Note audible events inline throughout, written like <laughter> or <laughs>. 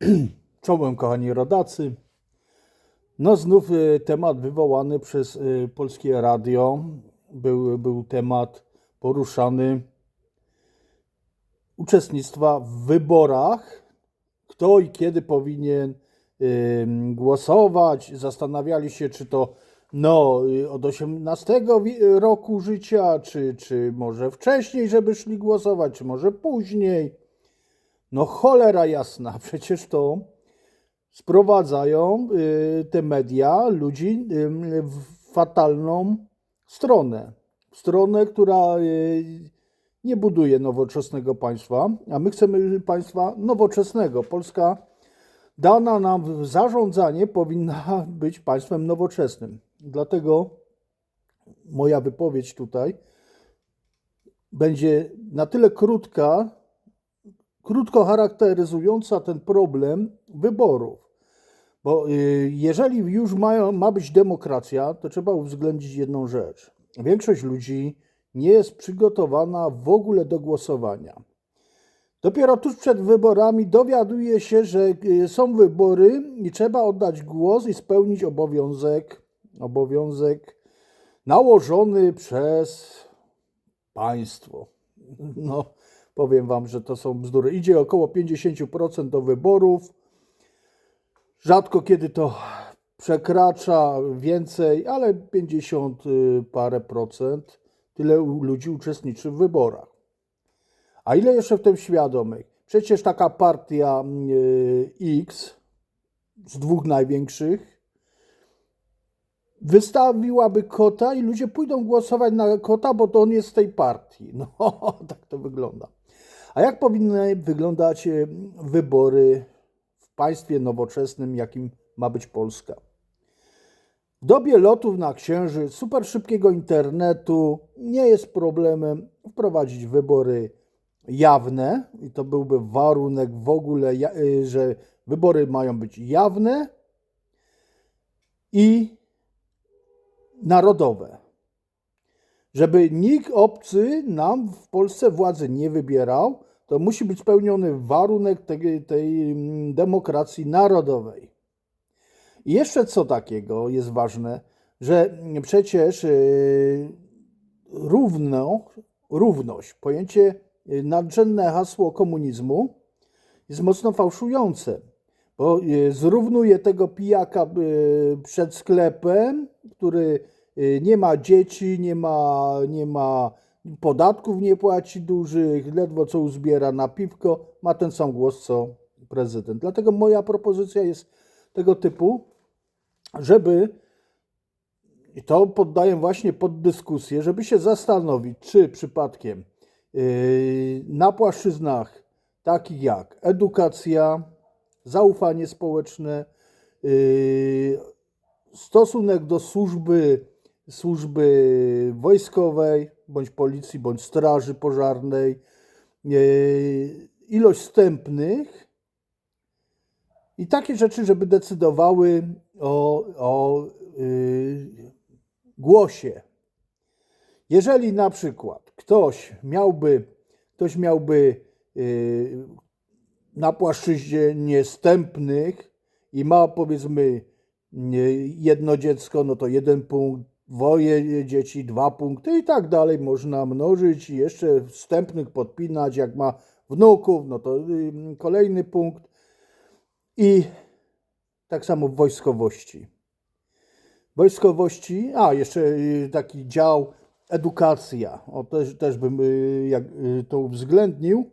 <clears throat> Czołem, kochani rodacy. No znów y, temat wywołany przez y, Polskie Radio. Był, był temat poruszany uczestnictwa w wyborach. Kto i kiedy powinien y, głosować. Zastanawiali się, czy to no, od 18 wi- roku życia, czy, czy może wcześniej, żeby szli głosować, czy może później. No cholera jasna, <laughs> przecież to sprowadzają y, te media ludzi y, w fatalną stronę. Stronę, która y, nie buduje nowoczesnego państwa, a my chcemy państwa nowoczesnego. Polska dana nam w zarządzanie powinna <laughs> być państwem nowoczesnym. Dlatego moja wypowiedź tutaj będzie na tyle krótka, krótko charakteryzująca ten problem wyborów. Bo y, jeżeli już mają, ma być demokracja, to trzeba uwzględnić jedną rzecz. Większość ludzi nie jest przygotowana w ogóle do głosowania. Dopiero tuż przed wyborami dowiaduje się, że y, są wybory i trzeba oddać głos i spełnić obowiązek, obowiązek nałożony przez państwo. No, powiem wam, że to są bzdury. Idzie około 50% do wyborów. Rzadko kiedy to przekracza więcej, ale 50 y, parę procent. Tyle ludzi uczestniczy w wyborach. A ile jeszcze w tym świadomych? Przecież taka partia y, X z dwóch największych wystawiłaby kota i ludzie pójdą głosować na kota, bo to on jest z tej partii. <laughs> No, tak to wygląda. A jak powinny wyglądać e, wybory w państwie nowoczesnym, jakim ma być Polska? W dobie lotów na księżyc, super szybkiego internetu nie jest problemem wprowadzić wybory jawne i to byłby warunek w ogóle, y, że wybory mają być jawne i narodowe. Żeby nikt obcy nam w Polsce władzy nie wybierał, to musi być spełniony warunek tej, tej mm, demokracji narodowej. I jeszcze co takiego jest ważne, że przecież yy, równo, równość, pojęcie yy, nadrzędne hasło komunizmu jest mocno fałszujące, bo yy, zrównuje tego pijaka przed sklepem, który nie ma dzieci, nie ma, nie ma podatków, nie płaci dużych, ledwo co uzbiera na piwko, ma ten sam głos co prezydent. Dlatego moja propozycja jest tego typu, żeby i to poddaję właśnie pod dyskusję, żeby się zastanowić, czy przypadkiem yy, na płaszczyznach takich jak edukacja, zaufanie społeczne, yy, stosunek do służby, służby wojskowej, bądź policji, bądź straży pożarnej, yy, ilość wstępnych i takie rzeczy, żeby decydowały o, o yy, głosie. Jeżeli na przykład ktoś miałby, ktoś miałby yy, na płaszczyźnie wstępnych i ma powiedzmy nie, jedno dziecko, no to jeden punkt, dwoje dzieci, dwa punkty i tak dalej można mnożyć i jeszcze wstępnych podpinać. Jak ma wnuków, no to yy, kolejny punkt. I tak samo w wojskowości. Wojskowości, a jeszcze y, taki dział edukacja, o, też, też bym y, jak, y, to uwzględnił.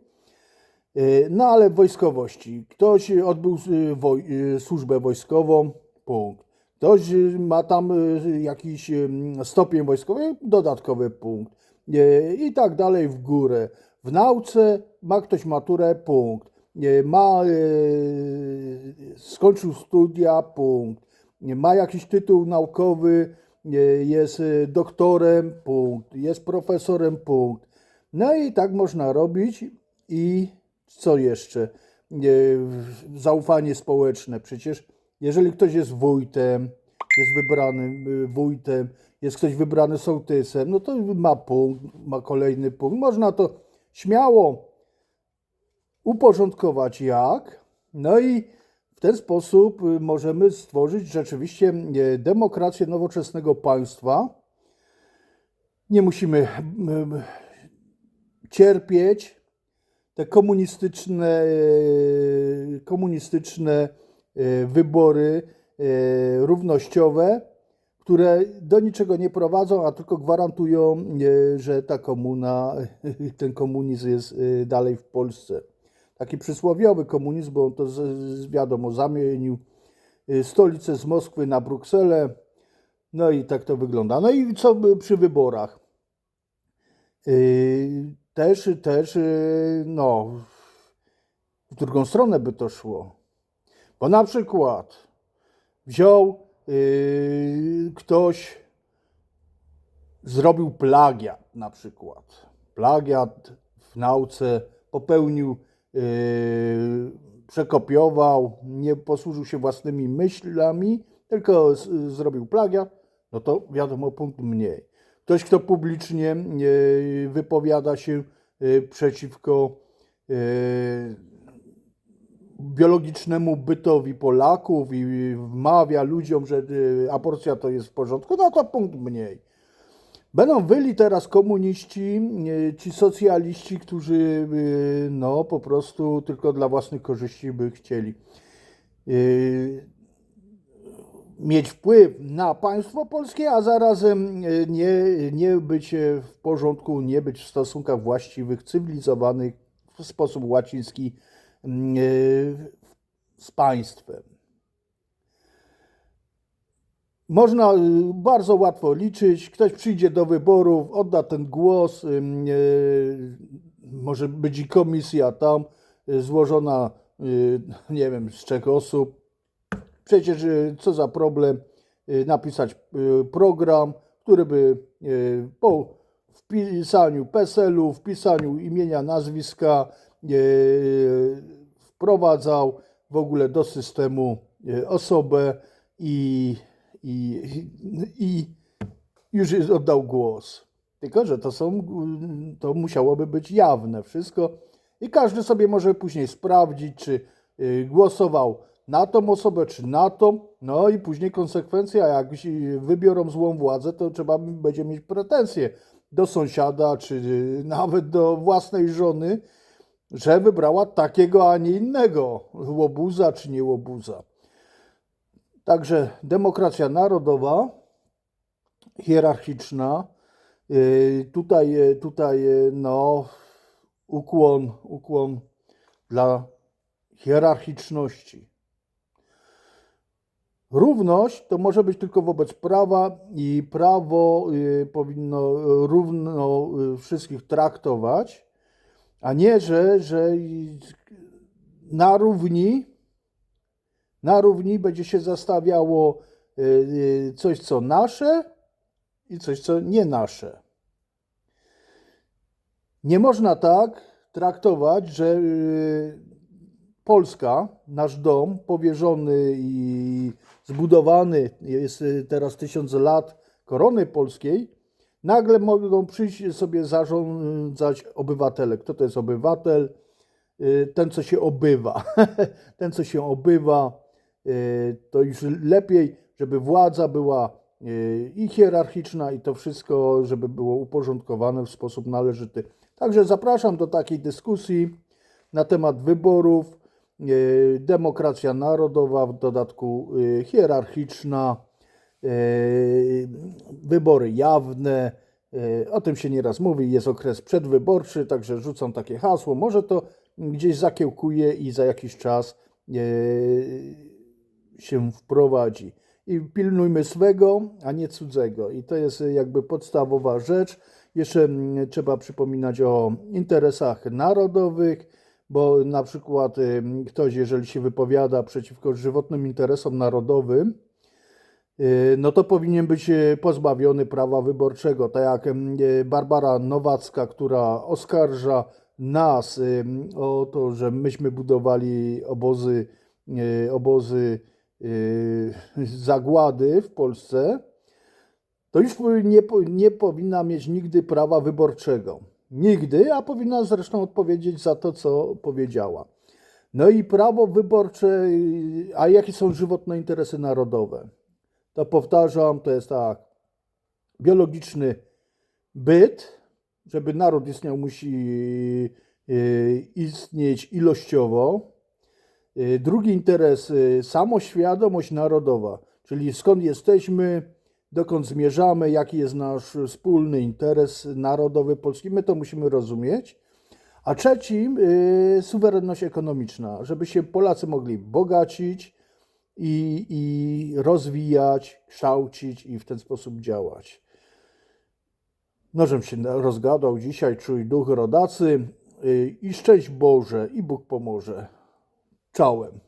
Y, No ale wojskowości. Ktoś odbył y, woj, y, służbę wojskową, punkt. Ktoś y, ma tam y, jakiś y, stopień wojskowy, dodatkowy punkt. Y, I tak dalej w górę. W nauce ma ktoś maturę, punkt. Y, Ma, y, skończył studia, punkt. Y, Ma jakiś tytuł naukowy, y, jest y, doktorem, punkt. Jest profesorem, punkt. No i tak można robić i co jeszcze? Nie, Zaufanie społeczne. Przecież jeżeli ktoś jest wójtem, jest wybrany y, wójtem, jest ktoś wybrany sołtysem, no to ma punkt, ma kolejny punkt. Można to śmiało uporządkować jak? No i w ten sposób y, możemy stworzyć rzeczywiście y, demokrację nowoczesnego państwa. Nie musimy cierpieć te komunistyczne, komunistyczne wybory y, równościowe, które do niczego nie prowadzą, a tylko gwarantują, y, że ta komuna, <laughs> ten komunizm jest y, dalej w Polsce. Taki przysłowiowy komunizm, bo on to wiadomo zamienił y, stolicę z Moskwy na Brukselę. No i tak to wygląda. No i co przy wyborach? Też, też, no, w drugą stronę by to szło. Bo na przykład wziął yy, ktoś, zrobił plagiat na przykład. Plagiat w nauce popełnił, yy, przekopiował, nie posłużył się własnymi myślami, tylko z, zrobił plagiat, no to wiadomo, punkt mniej. Ktoś, kto publicznie e, wypowiada się e, przeciwko e, biologicznemu bytowi Polaków i wmawia ludziom, że e, aborcja to jest w porządku, no to punkt mniej. Będą wyli teraz komuniści, e, ci socjaliści, którzy e, no po prostu tylko dla własnych korzyści by chcieli mieć wpływ na państwo polskie, a zarazem nie, nie być w porządku, nie być w stosunkach właściwych, cywilizowanych w sposób łaciński z państwem. Można y, bardzo łatwo liczyć. Ktoś przyjdzie do wyborów, odda ten głos. y, Może być i komisja tam y, złożona, y, nie wiem, z trzech osób. Przecież y, co za problem y, napisać y, program, który by y, po wpisaniu PESEL-u, wpisaniu imienia, nazwiska y, wprowadzał w ogóle do systemu y, osobę i, i, i już oddał głos. Tylko, że to są, to musiałoby być jawne wszystko i każdy sobie może później sprawdzić, czy y, głosował na tą osobę, czy na tą. No i później konsekwencja, jak wybiorą złą władzę, to trzeba będzie mieć pretensje do sąsiada, czy y, nawet do własnej żony, że wybrała takiego, a nie innego łobuza, czy nie łobuza. Także demokracja narodowa, hierarchiczna. Yy, Tutaj, yy, tutaj yy, no, ukłon, ukłon dla hierarchiczności. Równość to może być tylko wobec prawa i prawo powinno równo wszystkich traktować, a nie, że, że na równi na równi będzie się zastawiało y, y, coś, co nasze i coś, co nie nasze. Nie można tak traktować, że y, Polska, nasz dom, powierzony i zbudowany, jest teraz tysiąc lat korony polskiej, nagle mogą przyjść sobie zarządzać obywatele. Kto to jest obywatel? Y, Ten, co się obywa. <laughs> Ten, co się obywa, y, to już lepiej, żeby władza była y, i hierarchiczna, i to wszystko, żeby było uporządkowane w sposób należyty. Także zapraszam do takiej dyskusji na temat wyborów. Demokracja narodowa, w dodatku hierarchiczna, wybory jawne. y, O tym się nieraz mówi, jest okres przedwyborczy, także rzucam takie hasło. Może to gdzieś zakiełkuje i za jakiś czas y, się wprowadzi. I pilnujmy swego, a nie cudzego. I to jest jakby podstawowa rzecz. Jeszcze mm, trzeba przypominać o interesach narodowych, bo na przykład ktoś, jeżeli się wypowiada przeciwko żywotnym interesom narodowym, no to powinien być y, pozbawiony prawa wyborczego. Tak jak mm, y, Barbara Nowacka, która oskarża nas y, o to, że myśmy budowali obozy, y, obozy y, <laughs> zagłady w Polsce, to już nie, nie powinna mieć nigdy prawa wyborczego. Nigdy, a powinna zresztą odpowiedzieć za to, co powiedziała. No i prawo wyborcze, y, a jakie są żywotne interesy narodowe? To powtarzam, to jest tak, biologiczny byt, żeby naród istniał, musi y, istnieć ilościowo. Y, Drugi interes, y, samoświadomość narodowa, czyli skąd jesteśmy, dokąd zmierzamy, jaki jest nasz wspólny interes narodowy polski, my to musimy rozumieć. A trzecim, suwerenność ekonomiczna, żeby się Polacy mogli bogacić i, i rozwijać, kształcić i w ten sposób działać. Nożem się rozgadał dzisiaj, czuj duch rodacy y, i szczęść Boże i Bóg pomoże. Czołem.